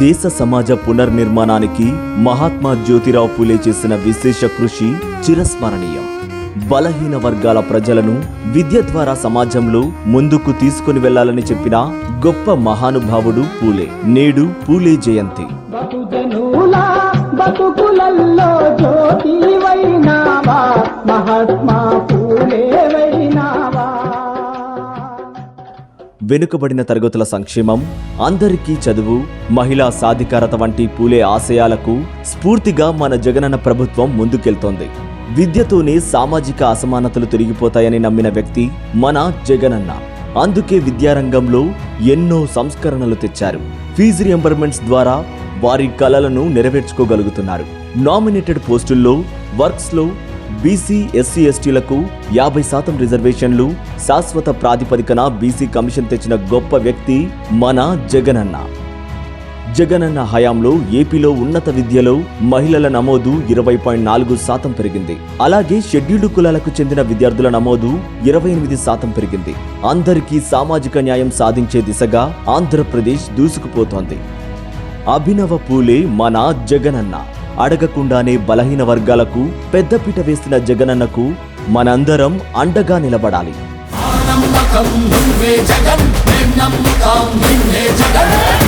దేశ సమాజ పునర్నిర్మాణానికి మహాత్మా జ్యోతిరావు పూలే చేసిన విశేష కృషి చిరస్మరణీయం. బలహీన వర్గాల ప్రజలను విద్య ద్వారా సమాజంలో ముందుకు తీసుకుని వెళ్ళాలని చెప్పిన గొప్ప మహానుభావుడు పూలే. నేడు పూలే జయంతి. మహాత్మా పూలే. వెనుకబడిన తరగతుల సంక్షేమం అందరికీ చదువు మహిళా సాధికారత వంటి పూలే ఆశయాలకు స్ఫూర్తిగా మన జగనన్న ప్రభుత్వం ముందుకెళ్తోంది. విద్యతోనే సామాజిక అసమానతలు తొలగిపోతాయని నమ్మిన వ్యక్తి మన జగనన్న. అందుకే విద్యారంగంలో ఎన్నో సంస్కరణలు తెచ్చారు. ఫీజు రియంబర్మెంట్స్ ద్వారా వారి కళలను నెరవేర్చుకోగలుగుతున్నారు. నామినేటెడ్ పోస్టుల్లో వర్క్స్లో బీసీ ఎస్సీ ఎస్టీలకు యాభై శాతం రిజర్వేషన్లు శాశ్వత ప్రాతిపదికన బీసీ కమిషన్ తెచ్చిన గొప్ప వ్యక్తి మన జగనన్న. జగనన్న హయాంలో ఏపీలో ఉన్నత విద్యలో మహిళల నమోదు ఇరవై పాయింట్ నాలుగు శాతం పెరిగింది. అలాగే షెడ్యూల్డ్ కులాలకు చెందిన విద్యార్థుల నమోదు ఇరవై ఎనిమిది శాతం పెరిగింది. అందరికీ సామాజిక న్యాయం సాధించే దిశగా ఆంధ్రప్రదేశ్ దూసుకుపోతోంది. అభినవ పూలే మన జగనన్న. అడగకుండానే బలహీన వర్గాలకు పెద్దపీట వేసిన జగనన్నకు మనందరం అండగా నిలబడాలి. జగన్ జగన్.